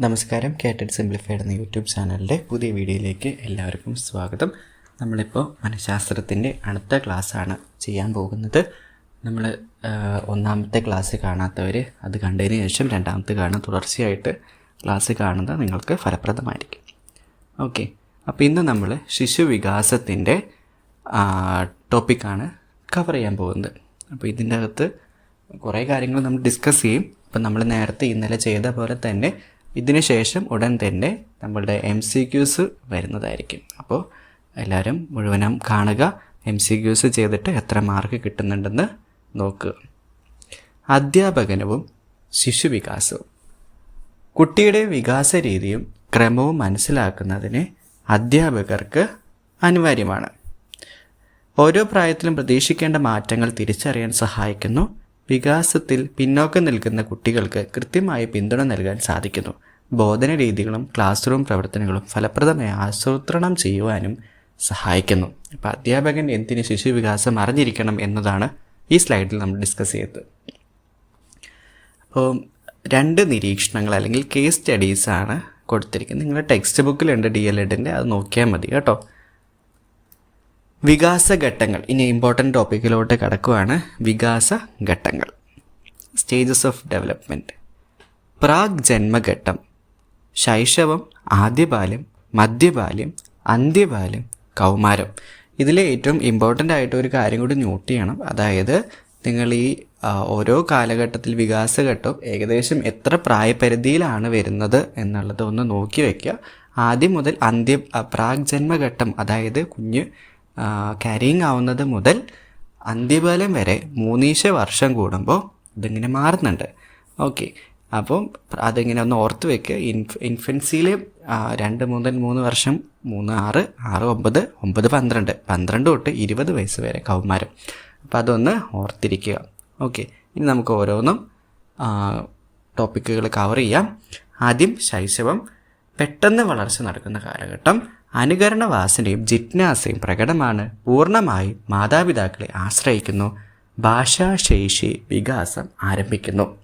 നമസ്കാരം. കേട്ടഡ് സിംപ്ലിഫൈഡ് എന്ന യൂട്യൂബ് ചാനലിന്റെ പുതിയ വീഡിയോയിലേക്ക് എല്ലാവർക്കും സ്വാഗതം. നമ്മളിപ്പോൾ മനഃശാസ്ത്രത്തിന്റെ അടുത്ത ക്ലാസ്സാണ് ചെയ്യാൻ പോകുന്നത്. നമ്മൾ ഒന്നാമത്തെ ക്ലാസ് കാണാത്തവർ അത് കണ്ടതിന് ശേഷം രണ്ടാമത്തെ കാണാൻ തുടർച്ചയായിട്ട് ക്ലാസ് കാണുന്നത് നിങ്ങൾക്ക് ഫലപ്രദമായിരിക്കും. ഓക്കെ അപ്പോൾ ഇന്ന് നമ്മൾ ശിശു വികാസത്തിന്റെ ടോപ്പിക്കാണ് കവർ ചെയ്യാൻ പോകുന്നത്. അപ്പോൾ ഇതിന്റെ അകത്ത് കുറേ കാര്യങ്ങൾ നമ്മൾ ഡിസ്കസ് ചെയ്യും. അപ്പം നമ്മൾ നേരത്തെ ഇന്നലെ ചെയ്ത പോലെ തന്നെ ഇതിന് ശേഷം ഉടൻ തന്നെ നമ്മളുടെ എം സി ക്യൂസ് വരുന്നതായിരിക്കും. അപ്പോൾ എല്ലാവരും മുഴുവനും കാണുക. എം സി ക്യൂസ് ചെയ്തിട്ട് എത്ര മാർക്ക് കിട്ടുന്നുണ്ടെന്ന് നോക്കുക അധ്യാപകനവും ശിശുവികാസവും. കുട്ടിയുടെ വികാസ രീതിയും ക്രമവും മനസ്സിലാക്കുന്നതിന് അധ്യാപകർക്ക് അനിവാര്യമാണ്. ഓരോ പ്രായത്തിലും പ്രതീക്ഷിക്കേണ്ട മാറ്റങ്ങൾ തിരിച്ചറിയാൻ സഹായിക്കുന്നു. വികാസത്തിൽ പിന്നോക്കം നിൽക്കുന്ന കുട്ടികൾക്ക് കൃത്യമായ പിന്തുണ നൽകാൻ സാധിക്കുന്നു. ബോധന രീതികളും ക്ലാസ് റൂം പ്രവർത്തനങ്ങളും ഫലപ്രദമായി ആസൂത്രണം ചെയ്യുവാനും സഹായിക്കുന്നു. അപ്പോൾ അധ്യാപകൻ എന്തിന് ശിശു വികാസം അറിഞ്ഞിരിക്കണം എന്നതാണ് ഈ സ്ലൈഡിൽ നമ്മൾ ഡിസ്കസ് ചെയ്തത്. അപ്പോൾ രണ്ട് നിരീക്ഷണങ്ങൾ അല്ലെങ്കിൽ കേസ് സ്റ്റഡീസാണ് കൊടുത്തിരിക്കുന്നത്. നിങ്ങളുടെ ടെക്സ്റ്റ് ബുക്കിലുണ്ട് ഡി എൽ എഡിന്റെ അത് നോക്കിയാൽ മതി കേട്ടോ. വികാസഘട്ടങ്ങൾ. ഇനി ഇമ്പോർട്ടന്റ് ടോപ്പിക്കിലോട്ട് കടക്കുകയാണ് വികാസ ഘട്ടങ്ങൾ സ്റ്റേജസ് ഓഫ് ഡെവലപ്മെന്റ് പ്രാഗ് ജന്മഘട്ടം ശൈശവം ആദ്യബാല്യം മധ്യബാല്യം അന്ത്യബാല്യം കൗമാരം. ഇതിലെ ഏറ്റവും ഇമ്പോർട്ടന്റ് ആയിട്ട് ഒരു കാര്യം കൂടി നോട്ട് ചെയ്യണം. അതായത് നിങ്ങൾ ഈ ഓരോ കാലഘട്ടത്തിൽ വികാസഘട്ടവും ഏകദേശം എത്ര പ്രായപരിധിയിലാണ് വരുന്നത് എന്നുള്ളത് ഒന്ന് നോക്കി വയ്ക്കുക ആദ്യം മുതൽ അന്ത്യ പ്രാഗ് ജന്മഘട്ടം അതായത് കുഞ്ഞ് ക്യാരിങ് ആവുന്നത് മുതൽ അന്ത്യബാലം വരെ മൂന്നീശ വർഷം കൂടുമ്പോൾ ഇതിങ്ങനെ മാറുന്നുണ്ട്. ഓക്കെ അപ്പം അതിങ്ങനെ ഒന്ന് ഓർത്ത് വെക്കുക ഇൻഫ് ഇൻഫൻസിയിൽ രണ്ട് മുതൽ മൂന്ന് വർഷം മൂന്ന് ആറ് ആറ് ഒമ്പത് ഒമ്പത് പന്ത്രണ്ട് പന്ത്രണ്ട് തൊട്ട് ഇരുപത് വയസ്സ് വരെ കൗമാരം. അപ്പം അതൊന്ന് ഓർത്തിരിക്കുക. ഓക്കെ ഇനി നമുക്ക് ഓരോന്നും ടോപ്പിക്കുകൾ കവർ ചെയ്യാം. ആദ്യം ശൈശവം പെട്ടെന്ന് വളർച്ച നടക്കുന്ന കാലഘട്ടം അനുകരണ വാസനയും ജിജ്ഞാസയും പ്രകടമാണ് പൂർണമായി മാതാപിതാക്കളെ ആശ്രയിക്കുന്നു. ഭാഷാശേഷി വികാസം ആരംഭിക്കുന്നു.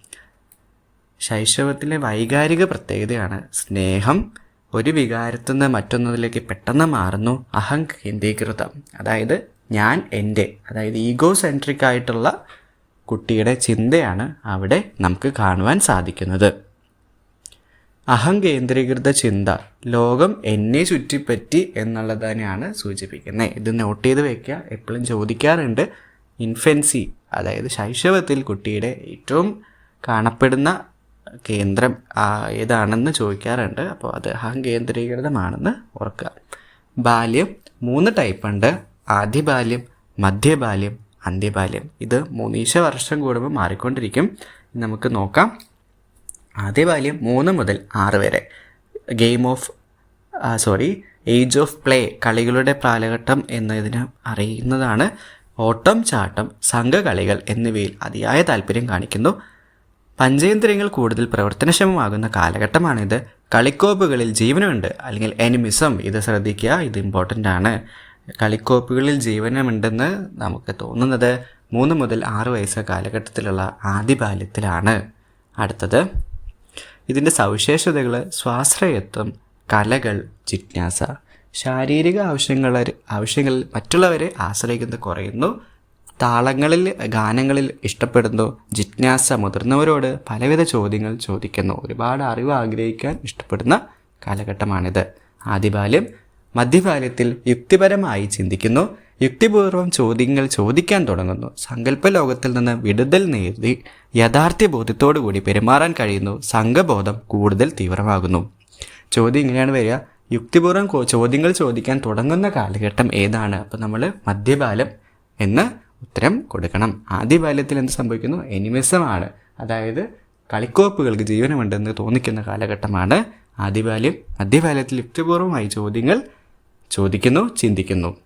ശൈശവത്തിലെ വൈകാരിക പ്രത്യേകതയാണ് സ്നേഹം. ഒരു വികാരത്തു നിന്ന് മറ്റൊന്നതിലേക്ക് പെട്ടെന്ന് മാറുന്നു അഹം കേന്ദ്രീകൃതം. അതായത് ഞാൻ എന്റെ അതായത് ഈഗോ സെൻട്രിക് ആയിട്ടുള്ള കുട്ടിയുടെ ചിന്തയാണ് അവിടെ നമുക്ക് കാണുവാൻ സാധിക്കുന്നത്. അഹം കേന്ദ്രീകൃത ചിന്ത. ലോകം എന്നെ ചുറ്റിപ്പറ്റി എന്നുള്ളത് തന്നെയാണ് സൂചിപ്പിക്കുന്നത് ഇത് നോട്ട് ചെയ്ത് വെക്കുക എപ്പോഴും ചോദിക്കാറുണ്ട്. ഇൻഫൻസി അതായത് ശൈശവത്തിൽ കുട്ടിയുടെ ഏറ്റവും കാണപ്പെടുന്ന കേന്ദ്രം ഏതാണെന്ന് ചോദിക്കാറുണ്ട്. അപ്പോൾ അത് അഹം കേന്ദ്രീകൃതമാണെന്ന് ഓർക്കുക ബാല്യം മൂന്ന് ടൈപ്പ് ഉണ്ട്. ആദ്യബാല്യം മധ്യബാല്യം അന്ത്യബാല്യം. ഇത് മൂന്നീശ വർഷം കൂടുമ്പോൾ മാറിക്കൊണ്ടിരിക്കും. നമുക്ക് നോക്കാം. ആദ്യ ബാല്യം മൂന്ന് മുതൽ ആറ് വരെ. Game of sorry age of play കളികളുടെ പ്രാലഘട്ടം എന്നതിന് അറിയുന്നതാണ് ഓട്ടം ചാട്ടം സംഘകളികൾ എന്നിവയിൽ അതിയായ താല്പര്യം കാണിക്കുന്നു. പഞ്ചേന്ദ്രിയങ്ങൾ കൂടുതൽ പ്രവർത്തനക്ഷമമാകുന്ന കാലഘട്ടമാണിത്. കളിക്കോപ്പുകളിൽ ജീവനമുണ്ട് അല്ലെങ്കിൽ എനിമിസം ഇത് ശ്രദ്ധിക്കുക ഇത് ഇമ്പോർട്ടന്റ് ആണ്. കളിക്കോപ്പുകളിൽ ജീവനമുണ്ടെന്ന് നമുക്ക് തോന്നുന്നത് മൂന്ന് മുതൽ ആറ് വയസ്സ് കാലഘട്ടത്തിലുള്ള ആദ്യ ബാല്യത്തിലാണ്. അടുത്തത് ഇതിന്റെ സവിശേഷതകൾ സ്വാശ്രയത്വം കലകൾ ജിജ്ഞാസ ശാരീരിക ആവശ്യങ്ങൾ ആവശ്യങ്ങളിൽ മറ്റുള്ളവരെ ആശ്രയിക്കുന്നത് കുറയുന്നു താളങ്ങളിൽ ഗാനങ്ങളിൽ ഇഷ്ടപ്പെടുന്നു ജിജ്ഞാസ മുതിർന്നവരോട് പലവിധ ചോദ്യങ്ങൾ ചോദിക്കുന്നു. ഒരുപാട് അറിവ് ആഗ്രഹിക്കാൻ ഇഷ്ടപ്പെടുന്ന കാലഘട്ടമാണിത്. ആദ്യബാല്യം മധ്യബാല്യത്തിൽ യുക്തിപരമായി ചിന്തിക്കുന്നു. യുക്തിപൂർവം ചോദ്യങ്ങൾ ചോദിക്കാൻ തുടങ്ങുന്നു. സങ്കല്പ ലോകത്തിൽ നിന്ന് വിടുതൽ നേടി യഥാർത്ഥ ബോധ്യത്തോടു കൂടി പെരുമാറാൻ കഴിയുന്നു. സംഘബോധം കൂടുതൽ തീവ്രമാകുന്നു. ചോദ്യം ഇങ്ങനെയാണ് വരിക. യുക്തിപൂർവം ചോദ്യങ്ങൾ ചോദിക്കാൻ തുടങ്ങുന്ന കാലഘട്ടം ഏതാണ്? അപ്പോൾ നമ്മൾ മധ്യബാലം എന്ന് ഉത്തരം കൊടുക്കണം. ആദ്യ ബാല്യത്തിൽ എന്ത് സംഭവിക്കുന്നു? എനിമിസമാണ് അതായത് കളിക്കോപ്പുകൾക്ക് ജീവനമുണ്ടെന്ന് തോന്നിക്കുന്ന കാലഘട്ടമാണ് ആദ്യബാല്യം. മധ്യബാല്യത്തിൽ യുക്തിപൂർവമായി ചോദ്യങ്ങൾ ചോദിക്കുന്നു ചിന്തിക്കുന്നു.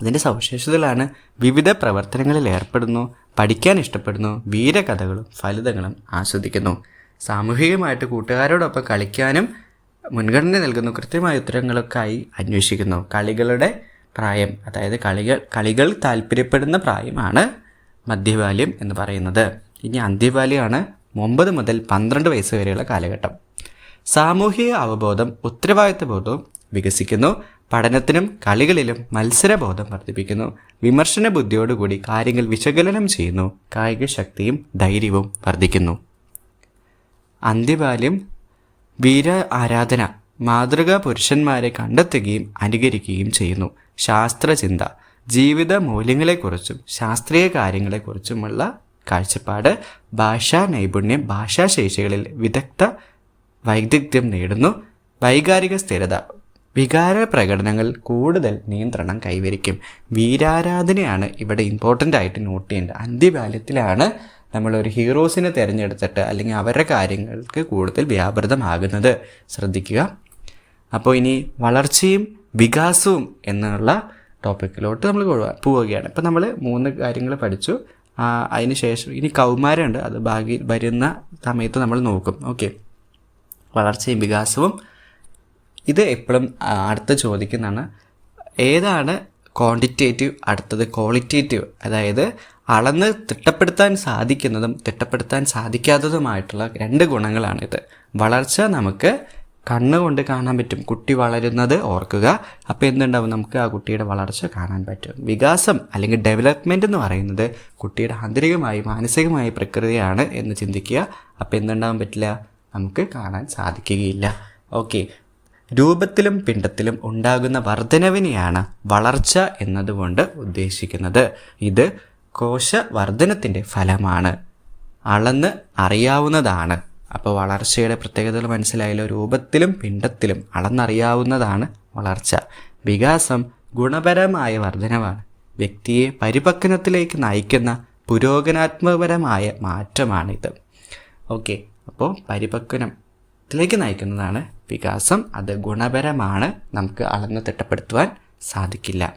അതിന്റെ സവിശേഷതകളാണ് വിവിധ പ്രവർത്തനങ്ങളിൽ ഏർപ്പെടുന്നു പഠിക്കാൻ ഇഷ്ടപ്പെടുന്നു വീരകഥകളും ഫലിതങ്ങളും ആസ്വദിക്കുന്നു. സാമൂഹികമായിട്ട് കൂട്ടുകാരോടൊപ്പം കളിക്കാനും മുൻഗണന നൽകുന്നു കൃത്യമായ ഉത്തരങ്ങളൊക്കെയായി അന്വേഷിക്കുന്നു. കളികളുടെ പ്രായം അതായത് കളികൾ കളികൾ താല്പര്യപ്പെടുന്ന പ്രായമാണ് മധ്യബാല്യം എന്ന് പറയുന്നത്. ഇനി അന്ത്യബാല്യമാണ് ഒമ്പത് മുതൽ പന്ത്രണ്ട് വയസ്സ് വരെയുള്ള കാലഘട്ടം. സാമൂഹിക അവബോധം ഉത്തരവാദിത്വ ബോധവും വികസിക്കുന്നു. പഠനത്തിനും കളികളിലും മത്സരബോധം വർദ്ധിപ്പിക്കുന്നു. വിമർശന ബുദ്ധിയോടുകൂടി കാര്യങ്ങൾ വിശകലനം ചെയ്യുന്നു. കായിക ശക്തിയും ധൈര്യവും വർദ്ധിക്കുന്നു. അന്ത്യബാല്യം വീര ആരാധന മാതൃകാ പുരുഷന്മാരെ കണ്ടെത്തുകയും അനുകരിക്കുകയും ചെയ്യുന്നു. ശാസ്ത്രചിന്ത ജീവിത മൂല്യങ്ങളെക്കുറിച്ചും ശാസ്ത്രീയ കാര്യങ്ങളെക്കുറിച്ചുമുള്ള കാഴ്ചപ്പാട് ഭാഷാ നൈപുണ്യം ഭാഷാശേഷികളിൽ വിദഗ്ധ വൈദഗ്ധ്യം നേടുന്നു. വൈകാരിക സ്ഥിരത വികാര പ്രകടനങ്ങൾ കൂടുതൽ നിയന്ത്രണം കൈവരിക്കും. വീരാരാധനയാണ് ഇവിടെ ഇമ്പോർട്ടന്റ് ആയിട്ട് നോട്ട് ചെയ്യേണ്ടത്. അന്ത്യബാല്യത്തിലാണ് നമ്മളൊരു ഹീറോസിനെ തിരഞ്ഞെടുത്തിട്ട് അല്ലെങ്കിൽ അവരുടെ കാര്യങ്ങൾക്ക് കൂടുതൽ വ്യാപൃതമാകുന്നത്. ശ്രദ്ധിക്കുക. അപ്പോൾ ഇനി വളർച്ചയും വികാസവും എന്നുള്ള ടോപ്പിക്കിലോട്ട് നമ്മൾ പോവുകയാണ്. ഇപ്പം നമ്മൾ മൂന്ന് കാര്യങ്ങൾ പഠിച്ചു. അതിന് ശേഷം ഇനി കൗമാരമുണ്ട്. അത് ഭാഗി വരുന്ന സമയത്ത് നമ്മൾ നോക്കും. ഓക്കെ വളർച്ചയും വികാസവും ഇത് എപ്പോഴും അടുത്ത ചോദിക്കുന്നതാണ് ഏതാണ് ക്വാണ്ടിറ്റേറ്റീവ് അടുത്തത് ക്വാളിറ്റേറ്റീവ് അതായത് അളന്ന് തിട്ടപ്പെടുത്താൻ സാധിക്കുന്നതും തിട്ടപ്പെടുത്താൻ സാധിക്കാത്തതുമായിട്ടുള്ള രണ്ട് ഗുണങ്ങളാണിത്. വളർച്ച നമുക്ക് കണ്ണുകൊണ്ട് കാണാൻ പറ്റും. കുട്ടി വളരുന്നത് ഓർക്കുക. അപ്പോൾ എന്തുണ്ടാവും? നമുക്ക് ആ കുട്ടിയുടെ വളർച്ച കാണാൻ പറ്റും. വികാസം അല്ലെങ്കിൽ ഡെവലപ്മെന്റ് എന്ന് പറയുന്നത് കുട്ടിയുടെ ആന്തരികമായി മാനസികമായ പ്രക്രിയയാണ് എന്ന് ചിന്തിക്കുക. അപ്പോൾ എന്തുണ്ടാവാൻ പറ്റില്ല? നമുക്ക് കാണാൻ സാധിക്കുകയില്ല. ഓക്കെ രൂപത്തിലും പിണ്ടത്തിലും ഉണ്ടാകുന്ന വർധനവിനെയാണ് വളർച്ച എന്നതുകൊണ്ട് ഉദ്ദേശിക്കുന്നത്. ഇത് കോശവർധനത്തിന്റെ ഫലമാണ്. അളന്ന് അറിയാവുന്നതാണ്. അപ്പോൾ വളർച്ചയുടെ പ്രത്യേകതകൾ മനസ്സിലായല്ലോ. രൂപത്തിലും പിണ്ടത്തിലും അളന്നറിയാവുന്നതാണ് വളർച്ച. വികാസം ഗുണപരമായ വർധനവാണ്. വ്യക്തിയെ പരിപക്വനത്തിലേക്ക് നയിക്കുന്ന പുരോഗനാത്മകപരമായ മാറ്റമാണിത്. ഓക്കെ. അപ്പോൾ പരിപക്വനത്തിലേക്ക് നയിക്കുന്നതാണ് വികാസം. അത് ഗുണപരമാണ്. നമുക്ക് അളന്ന് തിട്ടപ്പെടുത്തുവാൻ സാധിക്കില്ല.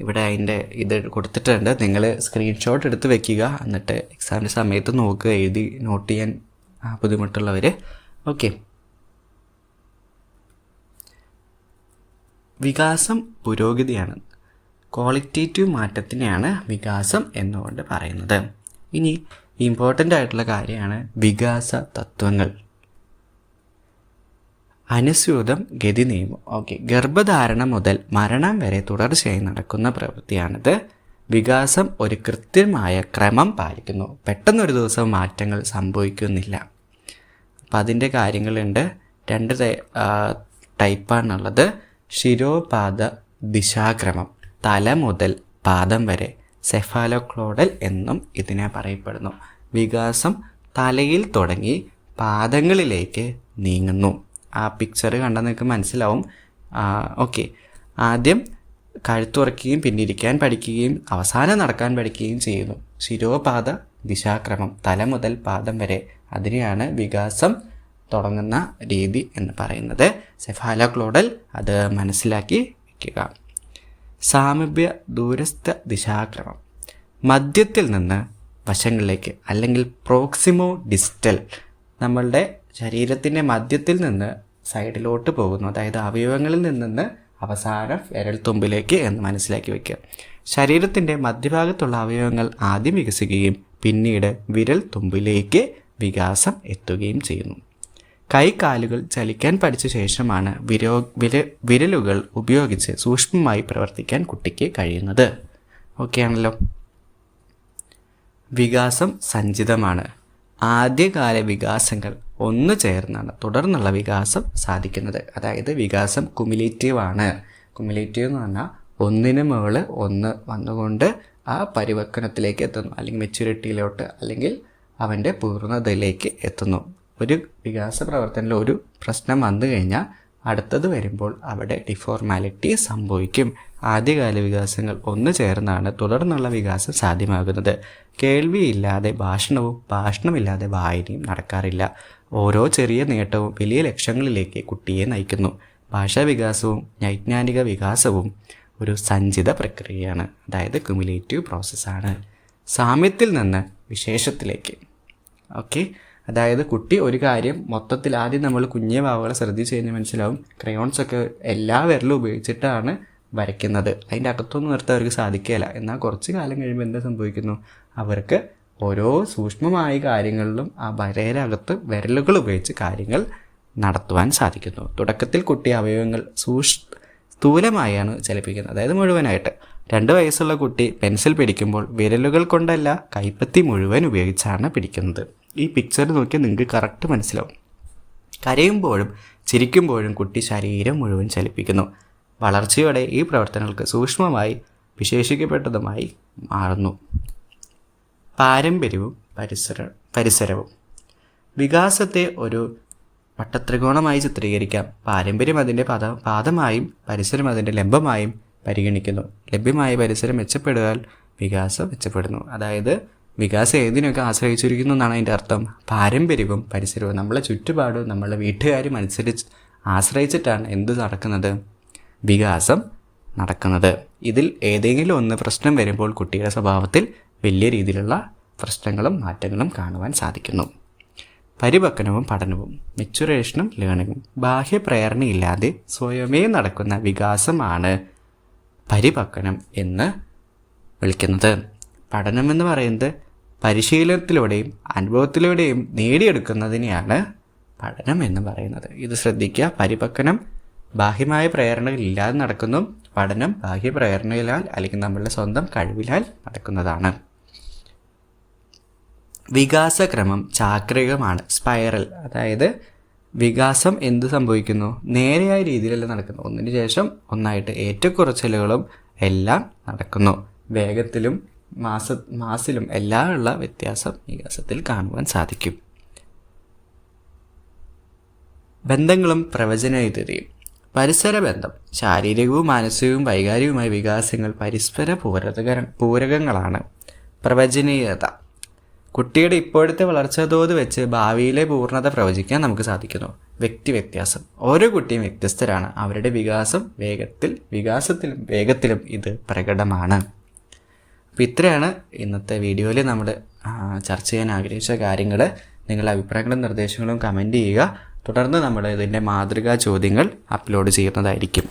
ഇവിടെ അതിന്റെ ഇത് കൊടുത്തിട്ടുണ്ട്. നിങ്ങൾ സ്ക്രീൻഷോട്ട് എടുത്ത് വെക്കുക. എന്നിട്ട് എക്സാമിന്റെ സമയത്ത് നോക്കുക. എഴുതി നോട്ട് ചെയ്യാൻ ബുദ്ധിമുട്ടുള്ളവർ. ഓക്കെ വികാസം പുരോഗതിയാണ്. ക്വാളിറ്റേറ്റീവ് മാറ്റത്തിനെയാണ് വികാസം എന്നുകൊണ്ട് പറയുന്നത്. ഇനി ഇമ്പോർട്ടന്റ് ആയിട്ടുള്ള കാര്യമാണ് വികാസ തത്വങ്ങൾ. അനുസ്യൂതം ഗതി നിയമം. ഓക്കെ ഗർഭധാരണം മുതൽ മരണം വരെ തുടർച്ചയായി നടക്കുന്ന പ്രവൃത്തിയാണിത്. വികാസം ഒരു കൃത്യമായ ക്രമം പാലിക്കുന്നു. പെട്ടെന്നൊരു ദിവസം മാറ്റങ്ങൾ സംഭവിക്കുന്നില്ല. അപ്പം അതിന്റെ കാര്യങ്ങളുണ്ട്. രണ്ട് ടൈപ്പാണുള്ളത്. ശിരോപാദ ദിശാക്രമം. തല മുതൽ പാദം വരെ. സെഫാലോക്ലോഡൽ എന്നും ഇതിനെ പറയപ്പെടുന്നു. വികാസം തലയിൽ തുടങ്ങി പാദങ്ങളിലേക്ക് നീങ്ങുന്നു. ആ പിക്ചർ കണ്ടാൽ നിങ്ങൾക്ക് മനസ്സിലാവും. ഓക്കെ ആദ്യം കഴുത്തുറക്കുകയും പിന്നിരിക്കാൻ പഠിക്കുകയും അവസാനം നടക്കാൻ പഠിക്കുകയും ചെയ്യുന്നു. ശിരോപാത ദിശാക്രമം തല മുതൽ പാദം വരെ. അതിനെയാണ് വികാസം തുടങ്ങുന്ന രീതി എന്ന് പറയുന്നത്. സെഫാലോക്ലോഡൽ അത് മനസ്സിലാക്കി വയ്ക്കുക സാമീപ്യ ദൂരസ്ഥ ദിശാക്രമം. മധ്യത്തിൽ നിന്ന് വശങ്ങളിലേക്ക് അല്ലെങ്കിൽ പ്രോക്സിമോ ഡിസ്റ്റൽ നമ്മളുടെ ശരീരത്തിന്റെ മധ്യത്തിൽ നിന്ന് സൈഡിലോട്ട് പോകുന്നു. അതായത് അവയവങ്ങളിൽ നിന്ന് അവസാനം വിരൽത്തുമ്പിലേക്ക് എന്ന് മനസ്സിലാക്കി വയ്ക്കുക. ശരീരത്തിന്റെ മധ്യഭാഗത്തുള്ള അവയവങ്ങൾ ആദ്യം വികസിക്കുകയും പിന്നീട് വിരൽ തുമ്പിലേക്ക് വികാസം എത്തുകയും ചെയ്യുന്നു. കൈകാലുകൾ ചലിക്കാൻ പഠിച്ച ശേഷമാണ് വിരോ വിര വിരലുകൾ ഉപയോഗിച്ച് സൂക്ഷ്മമായി പ്രവർത്തിക്കാൻ കുട്ടിക്ക് കഴിയുന്നത്. ഓക്കെ ആണല്ലോ. വികാസം സഞ്ചിതമാണ്. ആദ്യകാല വികാസങ്ങൾ ഒന്ന് ചേർന്നാണ് തുടർന്നുള്ള വികാസം സാധിക്കുന്നത്. അതായത് വികാസം കുമിലേറ്റീവ് ആണ്. കുമിലേറ്റീവ് എന്ന് പറഞ്ഞാൽ ഒന്നിന് മുകളിൽ ഒന്ന് വന്നുകൊണ്ട് ആ പരിവർത്തനത്തിലേക്ക് എത്തുന്നു. അല്ലെങ്കിൽ മെച്യൂരിറ്റിയിലോട്ട് അല്ലെങ്കിൽ അവന്റെ പൂർണതയിലേക്ക് എത്തുന്നു. ഒരു വികാസ പ്രവർത്തനത്തിൽ ഒരു പ്രശ്നം വന്നു കഴിഞ്ഞാൽ അടുത്തത് വരുമ്പോൾ അവിടെ ഡിഫോർമാലിറ്റി സംഭവിക്കും. ആദ്യകാല വികാസങ്ങൾ ഒന്ന് ചേർന്നാണ് തുടർന്നുള്ള വികാസം സാധ്യമാകുന്നത്. കേൾവിയില്ലാതെ ഭാഷണവും ഭാഷണമില്ലാതെ വായനയും നടക്കാറില്ല. ഓരോ ചെറിയ നേട്ടവും വലിയ ലക്ഷ്യങ്ങളിലേക്ക് കുട്ടിയെ നയിക്കുന്നു. ഭാഷാ വികാസവും വൈജ്ഞാനിക വികാസവും ഒരു സഞ്ചിത പ്രക്രിയയാണ്. അതായത് ക്യുമുലേറ്റീവ് പ്രോസസ്സാണ് സാമ്യത്തിൽ നിന്ന് വിശേഷത്തിലേക്ക്. ഓക്കെ അതായത് കുട്ടി ഒരു കാര്യം മൊത്തത്തിൽ ആദ്യം നമ്മൾ കുഞ്ഞേ വാവുകളെ ശ്രദ്ധിച്ച് കഴിഞ്ഞാൽ മനസ്സിലാവും. ക്രയോൺസ് ഒക്കെ എല്ലാ വിരലും ഉപയോഗിച്ചിട്ടാണ് വരയ്ക്കുന്നത്. അതിന്റെ അകത്തൊന്നും നിർത്താൻ അവർക്ക് സാധിക്കുകയില്ല. എന്നാൽ കുറച്ച് കാലം കഴിയുമ്പോൾ എന്താ സംഭവിക്കുന്നു? അവർക്ക് ഓരോ സൂക്ഷ്മമായ കാര്യങ്ങളിലും ആ വരയിലകത്ത് വിരലുകൾ ഉപയോഗിച്ച് കാര്യങ്ങൾ നടത്തുവാൻ സാധിക്കുന്നു. തുടക്കത്തിൽ കുട്ടി അവയവങ്ങൾ സൂക്ഷ് സ്ഥൂലമായാണ് ചലിപ്പിക്കുന്നത്. അതായത് മുഴുവനായിട്ട്. രണ്ട് വയസ്സുള്ള കുട്ടി പെൻസിൽ പിടിക്കുമ്പോൾ വിരലുകൾ കൊണ്ടല്ല കൈപ്പത്തി മുഴുവൻ ഉപയോഗിച്ചാണ് പിടിക്കുന്നത്. ഈ പിക്ചർ നോക്കിയാൽ നിങ്ങൾക്ക് കറക്റ്റ് മനസ്സിലാവും. കരയുമ്പോഴും ചിരിക്കുമ്പോഴും കുട്ടി ശരീരം മുഴുവൻ ചലിപ്പിക്കുന്നു. വളർച്ചയോടെ ഈ പ്രവർത്തനങ്ങൾക്ക് സൂക്ഷ്മമായി വിശേഷിക്കപ്പെട്ടതുമായി മാറുന്നു. പാരമ്പര്യവും പരിസര പരിസരവും. വികാസത്തെ ഒരു വട്ടത്രികോണമായി ചിത്രീകരിക്കാം. പാരമ്പര്യം അതിന്റെ പദ പാദമായും പരിസരം അതിന്റെ ലംബമായും പരിഗണിക്കുന്നു. ലഭ്യമായ പരിസരം മെച്ചപ്പെടുകയാൽ വികാസം മെച്ചപ്പെടുന്നു. അതായത് വികാസം ഏതിനൊക്കെ ആശ്രയിച്ചിരിക്കുന്നു എന്നാണ് അതിന്റെ അർത്ഥം. പാരമ്പര്യവും പരിസരവും നമ്മളെ ചുറ്റുപാടും നമ്മളെ വീട്ടുകാരും അനുസരിച്ച് ആശ്രയിച്ചിട്ടാണ് എന്ത് നടക്കുന്നത്? വികാസം നടക്കുന്നത്. ഇതിൽ ഏതെങ്കിലും ഒന്ന് പ്രശ്നം വരുമ്പോൾ കുട്ടിയുടെ സ്വഭാവത്തിൽ വലിയ രീതിയിലുള്ള പ്രശ്നങ്ങളും മാറ്റങ്ങളും കാണുവാൻ സാധിക്കുന്നു. പരിപക്വനവും പഠനവും മെച്ചുറേഷനും ലേണിങ്ങും ബാഹ്യ പ്രേരണയില്ലാതെ സ്വയമേ നടക്കുന്ന വികാസമാണ് പരിപക്വനം എന്ന് വിളിക്കുന്നത്. പഠനം എന്ന് പറയുന്നത് പരിശീലനത്തിലൂടെയും അനുഭവത്തിലൂടെയും നേടിയെടുക്കുന്നതിനെയാണ് പഠനം എന്ന് പറയുന്നത്. ഇത് ശ്രദ്ധിക്കുക. പരിപക്വനം. ബാഹ്യമായ പ്രേരണകളില്ലാതെ നടക്കുന്നു. പഠനം ബാഹ്യ പ്രേരണയിലാൽ അല്ലെങ്കിൽ നമ്മളുടെ സ്വന്തം കഴിവിലാൽ നടക്കുന്നതാണ്. വികാസക്രമം ചാക്രികമാണ്. സ്പൈറൽ. അതായത് വികാസം എന്ത് സംഭവിക്കുന്നു? നേരെയായ രീതിയിലല്ല നടക്കുന്നു ഒന്നിനു ശേഷം ഒന്നായിട്ട് ഏറ്റക്കുറച്ചിലുകളും എല്ലാം നടക്കുന്നു. വേഗത്തിലും മാസ മാസിലും എല്ലാമുള്ള വ്യത്യാസം വികാസത്തിൽ കാണുവാൻ സാധിക്കും. ബന്ധങ്ങളും പ്രവചനയുതയും പരിസര ബന്ധം. ശാരീരികവും മാനസികവും വൈകാരികവുമായ വികാസങ്ങൾ പരസ്പര പൂരകര പൂരകങ്ങളാണ്. പ്രവചനീയത. കുട്ടിയുടെ ഇപ്പോഴത്തെ വളർച്ചാതോത് വെച്ച് ഭാവിയിലെ പൂർണത പ്രവചിക്കാൻ നമുക്ക് സാധിക്കുന്നു. വ്യക്തി വ്യത്യാസം. ഓരോ കുട്ടിയും വ്യത്യസ്തരാണ്. അവരുടെ വികാസം വേഗത്തിൽ വികാസത്തിലും വേഗത്തിലും ഇത് പ്രകടമാണ്. അപ്പോൾ ഇത്രയാണ് ഇന്നത്തെ വീഡിയോയിൽ നമ്മൾ ചർച്ച ചെയ്യാൻ ആഗ്രഹിച്ച കാര്യങ്ങൾ നിങ്ങളുടെ അഭിപ്രായങ്ങളും നിർദ്ദേശങ്ങളും കമന്റ് ചെയ്യുക. തുടർന്ന് നമ്മൾ ഇതിന്റെ മാതൃകാ ചോദ്യങ്ങൾ അപ്ലോഡ് ചെയ്യുന്നതായിരിക്കും.